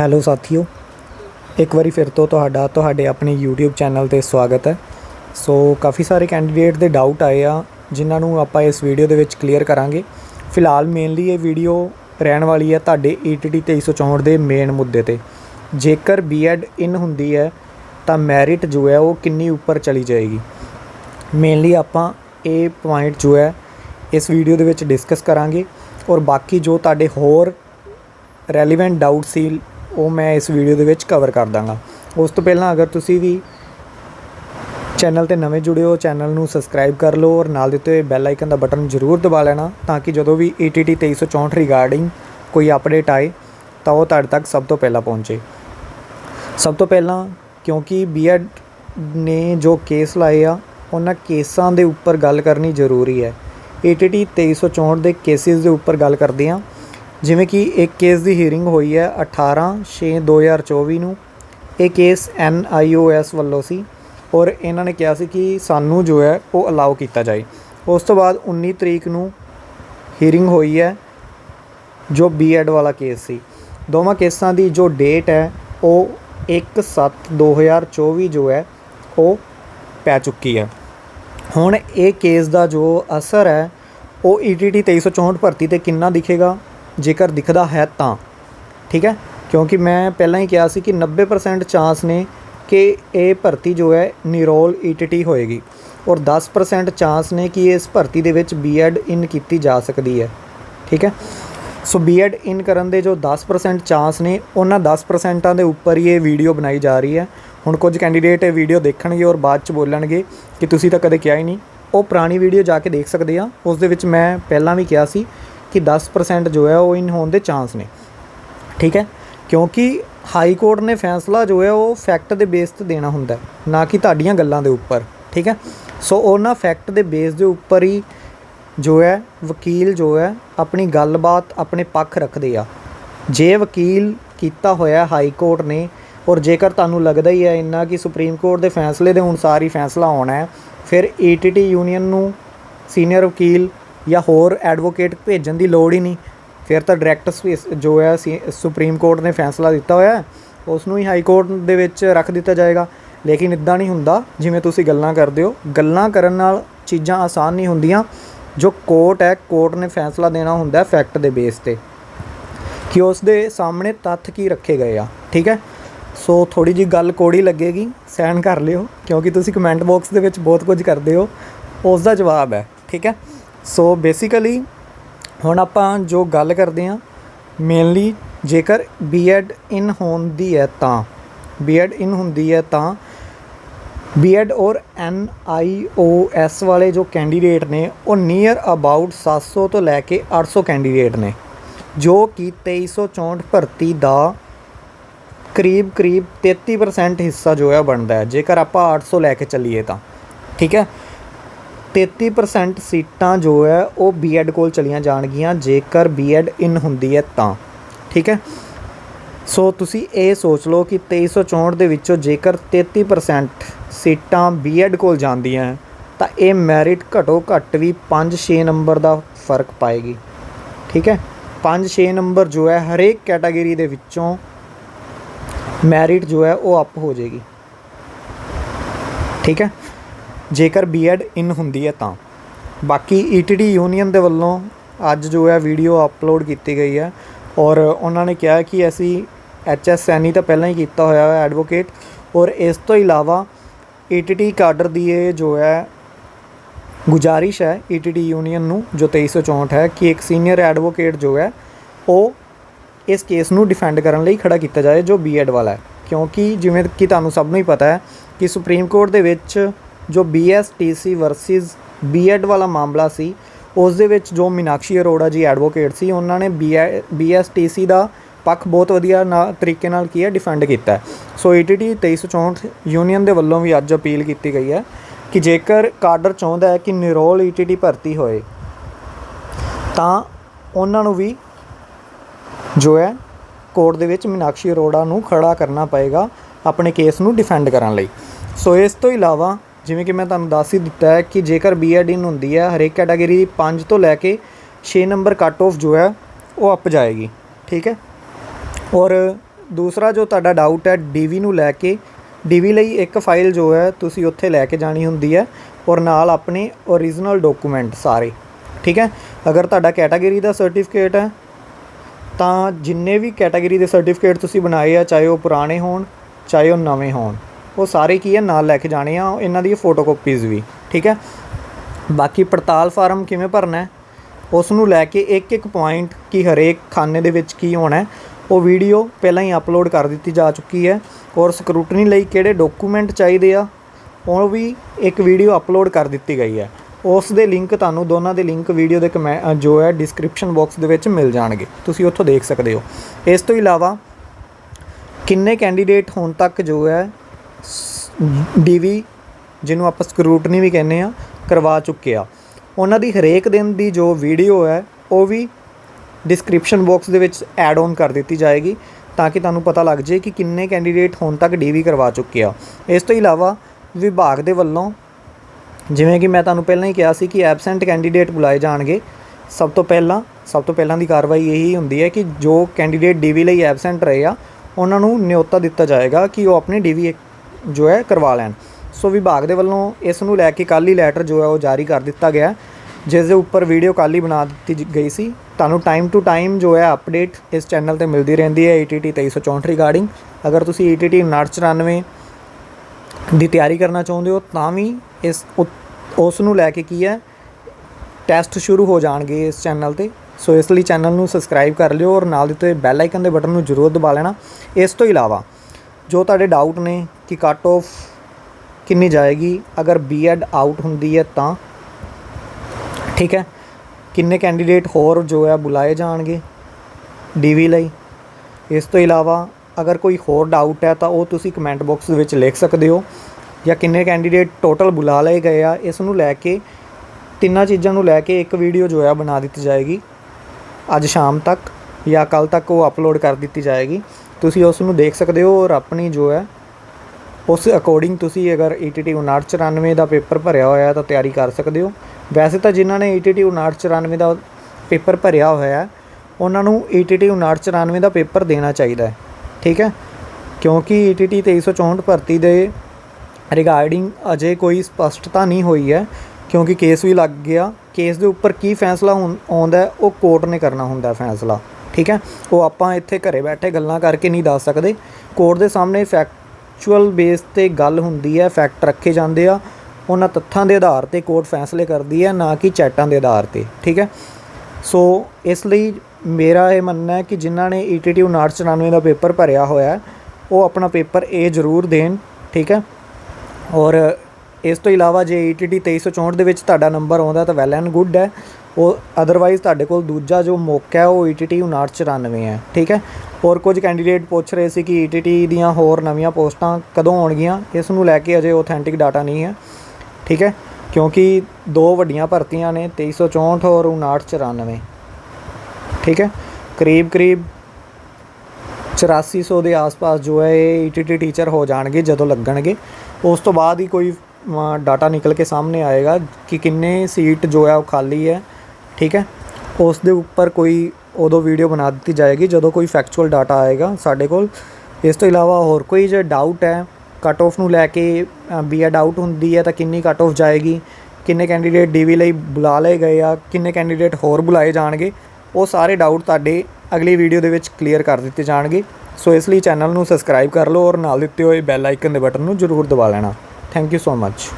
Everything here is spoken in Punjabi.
ਹੈਲੋ ਸਾਥੀਓ, ਇੱਕ ਵਾਰੀ ਫਿਰ ਤੋਂ ਤੁਹਾਡਾ, ਤੁਹਾਡੇ ਆਪਣੇ YouTube ਚੈਨਲ ਤੇ ਸਵਾਗਤ ਹੈ। ਸੋ ਕਾਫੀ ਸਾਰੇ ਕੈਂਡੀਡੇਟ ਦੇ ਡਾਊਟ ਆਏ ਆ, ਜਿਨ੍ਹਾਂ ਨੂੰ ਆਪਾਂ ਇਸ ਵੀਡੀਓ ਦੇ ਵਿੱਚ ਕਲੀਅਰ ਕਰਾਂਗੇ। ਫਿਲਹਾਲ ਮੇਨਲੀ ਇਹ ਵੀਡੀਓ ਰਹਿਣ ਵਾਲੀ ਹੈ ਤੁਹਾਡੇ E ETT 2364 ਦੇ ਮੇਨ ਮੁੱਦੇ ਤੇ। ਜੇਕਰ B.Ed ਇਨ ਹੁੰਦੀ ਹੈ, ਤਾਂ ਮੈਰਿਟ ਜੋ ਹੈ ਉਹ ਕਿੰਨੀ ਉੱਪਰ ਚਲੀ ਜਾਏਗੀ? ਮੇਨਲੀ ਆਪਾਂ ਇਹ ਪੁਆਇੰਟ ਜੋ ਹੈ, ਇਸ ਵੀਡੀਓ ਦੇ ਵਿੱਚ ਡਿਸਕਸ ਕਰਾਂਗੇ। ਔਰ ਬਾਕੀ ਜੋ ਤੁਹਾਡੇ ਹੋਰ ਰੈਲੀਵੈਂਟ ਡਾਊਟ ਸੀ ਉਹ ਮੈਂ ਇਸ ਵੀਡੀਓ ਦੇ ਵਿੱਚ ਕਵਰ ਕਰ ਦਾਂਗਾ। ਉਸ ਤੋਂ ਪਹਿਲਾਂ ਅਗਰ ਤੁਸੀਂ ਵੀ ਚੈਨਲ ਤੇ ਨਵੇਂ ਜੁੜੇ ਹੋ ਚੈਨਲ ਨੂੰ ਸਬਸਕ੍ਰਾਈਬ ਕਰ ਲਓ ਔਰ ਨਾਲ ਦਿੱਤੇ ਹੋਏ ਬੈਲ ਆਈਕਨ ਦਾ ਬਟਨ ਜ਼ਰੂਰ ਦਬਾ ਲੈਣਾ ਤਾਂ ਕਿ ਜਦੋਂ ਵੀ E ETT 2364 ਰਿਗਾਰਡਿੰਗ ਕੋਈ ਅਪਡੇਟ ਆਏ, ਤਾਂ ਉਹ ਤੁਹਾਡੇ ਤੱਕ ਸਭ ਤੋਂ ਪਹਿਲਾਂ ਪਹੁੰਚੇ। ਸਭ ਤੋਂ ਪਹਿਲਾਂ ਕਿਉਂਕਿ B.Ed ਨੇ ਜੋ ਕੇਸ ਲਾਏ ਆ, ਉਹਨਾਂ ਕੇਸਾਂ ਦੇ ਉੱਪਰ ਗੱਲ ਕਰਨੀ ਜ਼ਰੂਰੀ ਹੈ। E ETT 2364 ਦੇ ਕੇਸਿਸ ਦੇ ਉੱਪਰ ਗੱਲ ਕਰਦੇ ਹਾਂ। ਜਿਵੇਂ ਕਿ ਇੱਕ ਕੇਸ ਦੀ ਹੀਅਰਿੰਗ ਹੋਈ ਹੈ 18 6 2024 ਨੂੰ। ਇਹ case N I O NIOS ਵੱਲੋਂ ਸੀ ਔਰ ਇਹਨਾਂ ਨੇ ਕਿਹਾ ਸੀ ਕਿ ਸਾਨੂੰ ਜੋ ਹੈ ਉਹ ਅਲਾਉ ਕੀਤਾ ਜਾਏ। ਉਸ ਤੋਂ ਬਾਅਦ 19 ਤਰੀਕ ਨੂੰ ਹੀਅਰਿੰਗ ਹੋਈ ਹੈ ਜੋ B.Ed ਵਾਲਾ ਕੇਸ ਸੀ। ਦੋਵਾਂ ਕੇਸਾਂ ਦੀ ਜੋ ਡੇਟ ਹੈ ਉਹ 1/7/2024 ਜੋ ਹੈ ਉਹ ਪੈ ਚੁੱਕੀ ਹੈ। ਹੁਣ ਇਹ ਕੇਸ ਦਾ ਜੋ ਅਸਰ ਹੈ ਉਹ E ETT 2364 ਭਰਤੀ ਤੇ ਕਿੰਨਾ ਦਿਖੇਗਾ? ਜੇਕਰ ਦਿਖਦਾ ਹੈ ਤਾਂ। ਠੀਕ ਹੈ? ਕਿਉਂਕਿ ਮੈਂ ਪਹਿਲਾਂ ਹੀ ਕਿਹਾ ਸੀ ਕਿ 90% ਚਾਂਸ ਨੇ ਕਿ ਇਹ ਭਰਤੀ ਜੋ ਹੈ ਨਿਰੋਲ ETT ਹੋਏਗੀ। ਔਰ 10% ਚਾਂਸ ਨੇ ਕਿ ਇਸ ਭਰਤੀ ਦੇ ਵਿੱਚ B.Ed ਇਨ ਕੀਤੀ ਜਾ ਸਕਦੀ ਹੈ। ਠੀਕ ਹੈ? ਸੋ B.Ed ਇਨ ਕਰਨ ਦੇ ਜੋ 10% ਚਾਂਸ ਨੇ, ਉਹਨਾਂ 10%ਾਂ ਦੇ ਉੱਪਰ ਹੀ ਇਹ ਵੀਡੀਓ ਬਣਾਈ ਜਾ ਰਹੀ ਹੈ। ਹੁਣ ਕੁਝ ਕੈਂਡੀਡੇਟ ਇਹ ਵੀਡੀਓ ਦੇਖਣਗੇ ਔਰ ਬਾਅਦ ਚ ਬੋਲਣਗੇ ਕਿ ਤੁਸੀਂ ਤਾਂ ਕਦੇ ਕਿਹਾ ਹੀ ਨਹੀਂ। ਉਹ ਪੁਰਾਣੀ ਵੀਡੀਓ ਜਾ ਕੇ ਦੇਖ ਸਕਦੇ ਆ। ਉਸ ਦੇ ਵਿੱਚ ਮੈਂ ਪਹਿਲਾਂ ਵੀ ਕਿਹਾ ਸੀ ਕਿ 10% ਜੋ ਹੈ ਉਹ ਇਨ ਹੋਣ ਦੇ ਚਾਂਸ ਨੇ। ਠੀਕ ਹੈ? ਕਿਉਂਕਿ ਹਾਈ ਕੋਰਟ ਨੇ ਫੈਸਲਾ ਜੋ ਹੈ ਉਹ ਫੈਕਟ ਦੇ ਬੇਸ ਤੇ ਦੇਣਾ ਹੁੰਦਾ ਨਾ ਕਿ ਤੁਹਾਡੀਆਂ ਗੱਲਾਂ ਦੇ ਉੱਪਰ। ਠੀਕ ਹੈ? ਸੋ ਉਹਨਾਂ ਫੈਕਟ ਦੇ ਬੇਸ ਦੇ ਉੱਪਰ ਹੀ ਜੋ ਹੈ, ਵਕੀਲ ਜੋ ਹੈ, ਆਪਣੀ ਗੱਲਬਾਤ ਆਪਣੇ ਪੱਖ ਰੱਖਦੇ ਆ। ਜੇ ਵਕੀਲ ਕੀਤਾ ਹੋਇਆ ਹਾਈ ਕੋਰਟ ਨੇ, ਔਰ ਜੇਕਰ ਤੁਹਾਨੂੰ ਲੱਗਦਾ ਹੀ ਹੈ ਇੰਨਾ ਕਿ ਸੁਪਰੀਮ ਕੋਰਟ ਦੇ ਫੈਸਲੇ ਦੇ ਅਨੁਸਾਰ ਹੀ ਫੈਸਲਾ ਆਉਣਾ ਹੈ, ਫਿਰ ETT ਯੂਨੀਅਨ ਨੂੰ ਸੀਨੀਅਰ ਵਕੀਲ ਜਾਂ ਹੋਰ ਐਡਵੋਕੇਟ ਭੇਜਣ ਦੀ ਲੋੜ ਹੀ ਨਹੀਂ। ਫਿਰ ਤਾਂ ਡਾਇਰੈਕਟ ਜੋ ਹੈ ਸੀ- ਸੁਪਰੀਮ ਕੋਰਟ ਨੇ ਫੈਸਲਾ ਦਿੱਤਾ ਹੋਇਆ ਉਸ ਨੂੰ ਹੀ ਹਾਈ ਕੋਰਟ ਦੇ ਵਿੱਚ ਰੱਖ ਦਿੱਤਾ ਜਾਏਗਾ। ਲੇਕਿਨ ਇਦਾਂ ਨਹੀਂ ਹੁੰਦਾ, ਜਿਵੇਂ ਤੁਸੀਂ ਗੱਲਾਂ ਕਰਦੇ ਹੋ। ਗੱਲਾਂ ਕਰਨ ਨਾਲ ਚੀਜ਼ਾਂ ਆਸਾਨ ਨਹੀਂ ਹੁੰਦੀਆਂ। ਜੋ ਕੋਰਟ ਹੈ, ਕੋਰਟ ਨੇ ਫੈਸਲਾ ਦੇਣਾ ਹੁੰਦਾ ਫੈਕਟ ਦੇ ਬੇਸ ਤੇ। ਕਿ ਉਸ ਦੇ ਸਾਹਮਣੇ ਤੱਥ ਕੀ ਰੱਖੇ ਗਏ ਆ, ਠੀਕ ਹੈ? ਸੋ ਥੋੜੀ ਜੀ ਗੱਲ ਕੋੜੀ ਲੱਗੇਗੀ, ਸਹਿਣ ਕਰ ਲਿਓ, ਕਿਉਂਕਿ ਤੁਸੀਂ ਕਮੈਂਟ ਬਾਕਸ ਦੇ ਵਿੱਚ ਬਹੁਤ ਕੁਝ ਕਰਦੇ ਹੋ। ਉਸ ਦਾ ਜਵਾਬ ਹੈ, ਠੀਕ ਹੈ? ਸੋ ਬੇਸਿਕਲੀ ਹੁਣ ਆਪਾਂ ਜੋ ਗੱਲ ਕਰਦੇ ਹਾਂ ਮੇਨਲੀ ਜੇਕਰ B.Ed ਇਨ ਹੋਣ ਦੀ ਹੈ ਤਾਂ, B.Ed ਇਨ ਹੁੰਦੀ ਹੈ ਤਾਂ, B.Ed ਔਰ ਐੱਨ ਆਈ ਓ NIOS ਵਾਲੇ ਜੋ ਕੈਂਡੀਡੇਟ ਨੇ, ਉਹ ਨੀਅਰ ਅਬਾਊਟ 700 ਤੋਂ ਲੈ ਕੇ 800 ਕੈਂਡੀਡੇਟ ਨੇ, ਜੋ ਕਿ 2364 ਭਰਤੀ ਦਾ ਕਰੀਬ ਕਰੀਬ 33% ਹਿੱਸਾ ਜੋ ਹੈ ਬਣਦਾ ਹੈ। ਜੇਕਰ ਆਪਾਂ 800 ਲੈ ਕੇ ਚੱਲੀਏ ਤਾਂ, ਠੀਕ ਹੈ? 33% ਸੀਟਾਂ ਜੋ ਹੈ ਉਹ B.Ed ਕੋਲ ਚਲੀਆਂ ਜਾਣਗੀਆਂ, ਜੇਕਰ B.Ed ਇਨ ਹੁੰਦੀ ਹੈ ਤਾਂ। ਠੀਕ ਹੈ? ਸੋ ਤੁਸੀਂ ਇਹ ਸੋਚ ਲਓ ਕਿ 2364 ਦੇ ਵਿੱਚੋਂ ਜੇਕਰ 33% ਸੀਟਾਂ B.Ed ਕੋਲ ਜਾਂਦੀਆਂ ਤਾਂ ਇਹ ਮੈਰਿਟ ਘਟੋ ਘੱਟ ਵੀ 5-6 ਨੰਬਰ ਦਾ ਫ਼ਰਕ ਪਾਏਗੀ। ਠੀਕ ਹੈ? 5-6 ਨੰਬਰ ਜੋ ਹੈ ਹਰੇਕ ਕੈਟਾਗਰੀ ਦੇ ਵਿੱਚੋਂ ਮੈਰਿਟ ਜੋ ਹੈ ਉਹ ਅਪ ਹੋ ਜਾਏਗੀ। ਠੀਕ ਹੈ? ਜੇਕਰ B.Ed ਇਨ ਹੁੰਦੀ ਹੈ ਤਾਂ। ਬਾਕੀ ETT ਯੂਨੀਅਨ ਦੇ ਵੱਲੋਂ ਅੱਜ ਜੋ ਹੈ ਵੀਡੀਓ ਅਪਲੋਡ ਕੀਤੀ ਗਈ ਹੈ ਔਰ ਉਹਨਾਂ ਨੇ ਕਿਹਾ ਕਿ ਅਸੀਂ HSNE ਤਾਂ ਪਹਿਲਾਂ ਹੀ ਕੀਤਾ ਹੋਇਆ ਹੈ ਐਡਵੋਕੇਟ ਔਰ ਇਸ ਤੋਂ ਇਲਾਵਾ ETT ਕਾਡਰ ਦੀ ਇਹ ਜੋ ਹੈ ਗੁਜ਼ਾਰਿਸ਼ ਹੈ ETT ਯੂਨੀਅਨ ਨੂੰ, ਜੋ 2364 ਹੈ, ਕਿ ਇੱਕ ਸੀਨੀਅਰ ਐਡਵੋਕੇਟ ਜੋ ਹੈ, ਉਹ ਇਸ ਕੇਸ ਨੂੰ ਡਿਫੈਂਡ ਕਰਨ ਲਈ ਖੜਾ ਕੀਤਾ ਜਾਏ, ਜੋ B.Ed ਵਾਲਾ ਹੈ। ਕਿਉਂਕਿ ਜਿਵੇਂ ਕਿ ਤੁਹਾਨੂੰ ਸਭ ਨੂੰ ਹੀ ਪਤਾ ਹੈ ਕਿ ਸੁਪਰੀਮ ਕੋਰਟ ਦੇ ਵਿੱਚ ਜੋ BSTC ਵਰਸਸ B.Ed ਵਾਲਾ ਮਾਮਲਾ ਸੀ ਉਸ ਦੇ ਵਿੱਚ ਜੋ ਮੀਨਾਕਸ਼ੀ ਅਰੋੜਾ ਜੀ ਐਡਵੋਕੇਟ ਸੀ, ਉਹਨਾਂ ਨੇ BSTC ਦਾ ਪੱਖ ਬਹੁਤ ਵਧੀਆ ਨਾ ਤਰੀਕੇ ਨਾਲ ਕੀ ਹੈ ਡਿਫੈਂਡ ਕੀਤਾ ਹੈ। ਸੋ ETT 2364 ਯੂਨੀਅਨ ਦੇ ਵੱਲੋਂ ਵੀ ਅੱਜ ਅਪੀਲ ਕੀਤੀ ਗਈ ਹੈ ਕਿ ਜੇਕਰ ਕਾਡਰ ਚਾਹੁੰਦਾ ਹੈ ਕਿ ਨਿਰੋਲ ETT ਭਰਤੀ ਹੋਏ, ਤਾਂ ਉਹਨਾਂ ਨੂੰ ਵੀ ਜੋ ਹੈ ਕੋਰਟ ਦੇ ਵਿੱਚ ਮੀਨਾਕਸ਼ੀ ਅਰੋੜਾ ਨੂੰ ਖੜਾ ਕਰਨਾ ਪਏਗਾ ਆਪਣੇ ਕੇਸ ਨੂੰ ਡਿਫੈਂਡ ਕਰਨ ਲਈ ਸੋ ਇਸ ਤੋਂ ਇਲਾਵਾ ਜਿਵੇਂ ਕਿ ਮੈਂ ਤੁਹਾਨੂੰ ਦੱਸ ਹੀ ਦਿੱਤਾ ਹੈ ਕਿ ਜੇਕਰ B.Ed ਇਨ ਹੁੰਦੀ ਹੈ, ਹਰੇਕ ਕੈਟਾਗਰੀ ਦੀ 5 ਤੋਂ ਲੈ ਕੇ 6 ਨੰਬਰ ਕੱਟ ਆਫ ਜੋ ਹੈ, ਉਹ ਅਪ ਜਾਏਗੀ, ਠੀਕ ਹੈ? ਔਰ ਦੂਸਰਾ ਜੋ ਤੁਹਾਡਾ ਡਾਊਟ ਹੈ ਡੀਵੀ ਨੂੰ ਲੈ ਕੇ ਡੀਵੀ ਲਈ ਇੱਕ ਫਾਈਲ ਜੋ ਹੈ, ਤੁਸੀਂ ਉੱਥੇ ਲੈ ਕੇ ਜਾਣੀ ਹੁੰਦੀ ਹੈ ਔਰ ਨਾਲ ਆਪਣੇ ਓਰੀਜਨਲ ਡਾਕੂਮੈਂਟ ਸਾਰੇ, ਠੀਕ ਹੈ? ਅਗਰ ਤੁਹਾਡਾ ਕੈਟਾਗਰੀ ਦਾ ਸਰਟੀਫਿਕੇਟ ਹੈ, ਤਾਂ ਜਿੰਨੇ ਵੀ ਕੈਟਾਗਰੀ ਦੇ ਸਰਟੀਫਿਕੇਟ ਤੁਸੀਂ ਬਣਾਏ ਆ, ਚਾਹੇ ਉਹ ਪੁਰਾਣੇ ਹੋਣ, ਚਾਹੇ ਉਹ ਨਵੇਂ ਹੋਣ ਉਹ ਸਾਰੇ ਕੀ ਹੈ ਨਾਲ ਲੈ ਕੇ ਜਾਣੇ ਆ, ਇਹਨਾਂ ਦੀ ਫੋਟੋਕਾਪੀਜ਼ ਵੀ, ਠੀਕ ਹੈ? ਬਾਕੀ ਪੜਤਾਲ ਫਾਰਮ ਕਿਵੇਂ ਭਰਨਾ ਹੈ? ਉਸ ਨੂੰ ਲੈ ਕੇ ਇੱਕ ਇੱਕ ਪੁਆਇੰਟ ਕਿ ਹਰੇਕ ਖਾਨੇ ਦੇ ਵਿੱਚ ਕੀ ਹੋਣਾ ਉਹ ਵੀਡੀਓ ਪਹਿਲਾਂ ਹੀ ਅਪਲੋਡ ਕਰ ਦਿੱਤੀ ਜਾ ਚੁੱਕੀ ਹੈ ਔਰ ਸਕਰੂਟਨੀ ਲਈ ਕਿਹੜੇ ਡਾਕੂਮੈਂਟ ਚਾਹੀਦੇ ਆ, ਉਹ ਵੀ ਇੱਕ ਵੀਡੀਓ ਅਪਲੋਡ ਕਰ ਦਿੱਤੀ ਗਈ ਹੈ। ਉਸ ਦੇ ਲਿੰਕ ਤੁਹਾਨੂੰ ਦੋਨਾਂ ਦੇ ਲਿੰਕ ਵੀਡੀਓ ਦੇ ਕਮੈ ਜੋ ਹੈ ਡਿਸਕ੍ਰਿਪਸ਼ਨ ਬਾਕਸ ਦੇ ਵਿੱਚ ਮਿਲ ਜਾਣਗੇ, ਤੁਸੀਂ ਉੱਥੋਂ ਦੇਖ ਸਕਦੇ ਹੋ। ਇਸ ਤੋਂ ਇਲਾਵਾ ਕਿੰਨੇ ਕੈਂਡੀਡੇਟ ਹੁਣ ਤੱਕ ਜੋ ਹੈ ਡੀਵੀ ਜਿਹਨੂੰ ਆਪਾਂ ਸਕਰੂਟਨੀ ਵੀ ਕਹਿੰਦੇ ਆ ਕਰਵਾ ਚੁੱਕੇ ਆ। ਉਹਨਾਂ ਦੀ ਹਰੇਕ ਦਿਨ ਦੀ ਜੋ ਵੀਡੀਓ ਹੈ, ਉਹ ਵੀ ਡਿਸਕ੍ਰਿਪਸ਼ਨ ਬਾਕਸ ਦੇ ਵਿੱਚ ਐਡ ਔਨ ਕਰ ਦਿੱਤੀ ਜਾਏਗੀ ਤਾਂ ਕਿ ਤੁਹਾਨੂੰ ਪਤਾ ਲੱਗ ਜਾਏ ਕਿ ਕਿੰਨੇ ਕੈਂਡੀਡੇਟ ਹੁਣ ਤੱਕ ਡੀਵੀ ਕਰਵਾ ਚੁੱਕੇ ਆ। ਇਸ ਤੋਂ ਇਲਾਵਾ ਵਿਭਾਗ ਦੇ ਵੱਲੋਂ ਜਿਵੇਂ ਕਿ ਮੈਂ ਤੁਹਾਨੂੰ ਪਹਿਲਾਂ ਹੀ ਕਿਹਾ ਸੀ ਕਿ ਐਬਸੈਂਟ ਕੈਂਡੀਡੇਟ ਬੁਲਾਏ ਜਾਣਗੇ, ਸਭ ਤੋਂ ਪਹਿਲਾਂ, ਸਭ ਤੋਂ ਪਹਿਲਾਂ ਦੀ ਕਾਰਵਾਈ ਇਹੀ ਹੁੰਦੀ ਹੈ ਕਿ ਜੋ ਕੈਂਡੀਡੇਟ ਡੀਵੀ ਲਈ ਐਬਸੈਂਟ ਰਹੇ ਆ, ਉਹਨਾਂ ਨੂੰ ਨਿਯੋਤਾ ਦਿੱਤਾ ਜਾਏਗਾ ਕਿ ਉਹ ਆਪਣੀ ਡੀਵੀ ਜੋ ਹੈ, ਕਰਵਾ ਲੈਣ। ਸੋ ਵਿਭਾਗ ਦੇ ਵੱਲੋਂ ਇਸ ਨੂੰ ਲੈ ਕੇ ਕੱਲ੍ਹ ਹੀ ਲੈਟਰ ਜੋ ਹੈ, ਉਹ ਜਾਰੀ ਕਰ ਦਿੱਤਾ ਗਿਆ ਜਿਸ ਦੇ ਉੱਪਰ ਵੀਡੀਓ ਕੱਲ੍ਹ ਹੀ ਬਣਾ ਦਿੱਤੀ ਗਈ ਸੀ। ਤੁਹਾਨੂੰ ਟਾਈਮ ਟੂ ਟਾਈਮ ਜੋ ਹੈ ਅਪਡੇਟ ਇਸ ਚੈਨਲ ਤੇ ਮਿਲਦੀ ਰਹਿੰਦੀ ਹੈ ETT 2364 ਰਿਗਾਰਡਿੰਗ ਅਗਰ ਤੁਸੀਂ E ETT 994 ਦੀ ਤਿਆਰੀ ਕਰਨਾ ਚਾਹੁੰਦੇ ਹੋ, ਤਾਂ ਵੀ ਇਸ ਉ- ਉਸ ਨੂੰ ਲੈ ਕੇ ਕੀ ਹੈ ਟੈਸਟ ਸ਼ੁਰੂ ਹੋ ਜਾਣਗੇ ਇਸ ਚੈਨਲ ਤੇ। ਸੋ ਇਸ ਲਈ ਚੈਨਲ ਨੂੰ ਸਬਸਕ੍ਰਾਈਬ ਕਰ ਲਿਓ ਔਰ ਨਾਲ ਦਿੱਤੇ ਬੈਲ ਆਈਕਨ ਦੇ ਬਟਨ ਨੂੰ ਜ਼ਰੂਰ ਦਬਾ ਲੈਣਾ। ਇਸ ਤੋਂ ਇਲਾਵਾ ਜੋ ਤੁਹਾਡੇ ਡਾਊਟ ਨੇ ਕਿ ਕੱਟ ਆਫ ਕਿੰਨੀ ਜਾਏਗੀ, ਅਗਰ ਬੀਐਡ ਆਊਟ ਹੁੰਦੀ ਹੈ ਤਾਂ। ਠੀਕ ਹੈ? ਕਿੰਨੇ ਕੈਂਡੀਡੇਟ ਹੋਰ ਜੋ ਹੈ ਬੁਲਾਏ ਜਾਣਗੇ ਡੀਵੀ ਲਈ? ਇਸ ਤੋਂ ਇਲਾਵਾ ਅਗਰ ਕੋਈ ਹੋਰ ਡਾਊਟ ਹੈ ਤਾਂ ਉਹ ਤੁਸੀਂ ਕਮੈਂਟ ਬਾਕਸ ਦੇ ਵਿੱਚ ਲਿਖ ਸਕਦੇ ਹੋ। ਜਾਂ ਕਿੰਨੇ ਕੈਂਡੀਡੇਟ ਟੋਟਲ ਬੁਲਾ ਲਏ ਗਏ ਆ, ਇਸ ਨੂੰ ਲੈ ਕੇ ਤਿੰਨਾਂ ਚੀਜ਼ਾਂ ਨੂੰ ਲੈ ਕੇ ਇੱਕ ਵੀਡੀਓ ਜੋ ਹੈ ਬਣਾ ਦਿੱਤੀ ਜਾਏਗੀ। ਅੱਜ ਸ਼ਾਮ ਤੱਕ ਜਾਂ ਕੱਲ ਤੱਕ ਉਹ ਅਪਲੋਡ ਕਰ ਦਿੱਤੀ ਜਾਏਗੀ। ਤੁਸੀਂ ਉਸ ਨੂੰ ਦੇਖ ਸਕਦੇ ਹੋ ਔਰ ਆਪਣੀ ਜੋ ਹੈ, ਉਸ ਅਕੋਰਡਿੰਗ ਤੁਸੀਂ ਅਗਰ E ETT 5994 ਦਾ ਪੇਪਰ ਭਰਿਆ ਹੋਇਆ ਤਾਂ ਤਿਆਰੀ ਕਰ ਸਕਦੇ ਹੋ। ਵੈਸੇ ਤਾਂ ਜਿਨ੍ਹਾਂ ਨੇ E ETT 5994 ਦਾ ਪੇਪਰ ਭਰਿਆ ਹੋਇਆ ਉਹਨਾਂ ਨੂੰ E ETT 5994 ਦਾ ਪੇਪਰ ਦੇਣਾ ਚਾਹੀਦਾ ਹੈ। ਠੀਕ ਹੈ? ਕਿਉਂਕਿ E ETT 2364 ਭਰਤੀ ਦੇ ਰਿਗਾਰਡਿੰਗ ਅਜੇ ਕੋਈ ਸਪਸ਼ਟਤਾ ਨਹੀਂ ਹੋਈ ਹੈ, ਕਿਉਂਕਿ ਕੇਸ ਵੀ ਲੱਗ ਗਿਆ। ਕੇਸ ਦੇ ਉੱਪਰ ਕੀ ਫੈਸਲਾ ਹੁੰ- ਆਉਂਦਾ ਉਹ ਕੋਰਟ ਨੇ ਕਰਨਾ ਹੁੰਦਾ ਫੈਸਲਾ। ਠੀਕ ਹੈ? ਉਹ ਆਪਾਂ ਇੱਥੇ ਘਰੇ ਬੈਠੇ ਗੱਲਾਂ ਕਰਕੇ ਨਹੀਂ ਦੱਸ ਸਕਦੇ। ਕੋਰਟ ਦੇ ਸਾਹਮਣੇ ਫੈਕਚੁਅਲ ਬੇਸ ਤੇ ਗੱਲ ਹੁੰਦੀ ਹੈ ਫੈਕਟ ਰੱਖੇ ਜਾਂਦੇ ਆ। ਉਹਨਾਂ ਤੱਥਾਂ ਦੇ ਆਧਾਰ ਤੇ ਕੋਰਟ ਫੈਸਲੇ ਕਰਦੀ ਹੈ, ਨਾ ਕਿ ਚੈਟਾਂ ਦੇ ਆਧਾਰ ਤੇ, ਠੀਕ ਹੈ? ਸੋ ਇਸ ਲਈ ਮੇਰਾ ਇਹ ਮੰਨਣਾ ਹੈ ਕਿ ਜਿਨ੍ਹਾਂ ਨੇ E ETT 5994 ਦਾ ਪੇਪਰ ਭਰਿਆ ਹੋਇਆ ਉਹ ਆਪਣਾ ਪੇਪਰ A ਜ਼ਰੂਰ ਦੇਣ, ਠੀਕ ਹੈ? ਔਰ ਇਸ ਤੋਂ ਇਲਾਵਾ ਜੇ E ETT 2364 ਦੇ ਵਿੱਚ ਤੁਹਾਡਾ ਨੰਬਰ ਆਉਂਦਾ ਤਾਂ ਵੈਲ ਐਂਡ ਗੁੱਡ ਹੈ। ਉਹ ਅਦਰਵਾਈਜ਼ ਤੁਹਾਡੇ ਕੋਲ ਦੂਜਾ ਜੋ ਮੌਕਾ ਹੈ, ਉਹ E ETT 5994 ਹੈ, ਠੀਕ ਹੈ? ਔਰ ਕੁਝ ਕੈਂਡੀਡੇਟ ਪੁੱਛ ਰਹੇ ਸੀ ਕਿ ETT ਦੀਆਂ ਹੋਰ ਨਵੀਆਂ ਪੋਸਟਾਂ ਕਦੋਂ ਆਉਣਗੀਆਂ? ਇਸ ਨੂੰ ਲੈ ਕੇ ਅਜੇ ਆਥੈਂਟਿਕ ਡਾਟਾ ਨਹੀਂ ਹੈ, ਠੀਕ ਹੈ? ਕਿਉਂਕਿ ਦੋ ਵੱਡੀਆਂ ਭਰਤੀਆਂ ਨੇ 2364 ਔਰ 5994 ਠੀਕ ਹੈ? ਕਰੀਬ ਕਰੀਬ 8400 ਦੇ ਆਸ-ਪਾਸ ਜੋ ਹੈ, ਇਹ ETT ਟੀਚਰ ਹੋ ਜਾਣਗੇ ਜਦੋਂ ਲੱਗਣਗੇ। ਉਸ ਤੋਂ ਬਾਅਦ ਹੀ ਕੋਈ ਡਾਟਾ ਨਿਕਲ ਕੇ ਸਾਹਮਣੇ ਆਏਗਾ ਕਿ ਕਿੰਨੇ ਸੀਟ ਜੋ ਹੈ, ਉਹ ਖਾਲੀ ਹੈ। ਠੀਕ ਹੈ? ਉਸ ਦੇ ਉੱਪਰ ਕੋਈ ਉਦੋਂ ਵੀਡੀਓ ਬਣਾ ਦਿੱਤੀ ਜਾਏਗੀ ਜਦੋਂ ਕੋਈ ਫੈਕਚੁਅਲ ਡਾਟਾ ਆਏਗਾ ਸਾਡੇ ਕੋਲ। ਇਸ ਤੋਂ ਇਲਾਵਾ ਹੋਰ ਕੋਈ ਜੇ ਡਾਊਟ ਹੈ ਕਟ ਆਫ ਨੂੰ ਲੈ ਕੇ ਬੀਐਡ ਡਾਊਟ ਹੁੰਦੀ ਹੈ ਤਾਂ ਕਿੰਨੀ ਕਟ ਆਫ ਜਾਏਗੀ, ਕਿੰਨੇ ਕੈਂਡੀਡੇਟ ਡੀਵੀ ਲਈ ਬੁਲਾ ਲਏ ਗਏ ਆ, ਕਿੰਨੇ ਕੈਂਡੀਡੇਟ ਹੋਰ ਬੁਲਾਏ ਜਾਣਗੇ, ਉਹ ਸਾਰੇ ਡਾਊਟ ਤੁਹਾਡੇ ਅਗਲੀ ਵੀਡੀਓ ਦੇ ਵਿੱਚ ਕਲੀਅਰ ਕਰ ਦਿੱਤੇ ਜਾਣਗੇ। ਸੋ ਇਸ ਲਈ ਚੈਨਲ ਨੂੰ ਸਬਸਕ੍ਰਾਈਬ ਕਰ ਲਓ ਔਰ ਨਾਲ ਦਿੱਤੇ ਹੋਏ ਬੈਲ ਆਈਕਨ ਦੇ ਬਟਨ ਨੂੰ ਜ਼ਰੂਰ ਦਬਾ ਲੈਣਾ। Thank you so much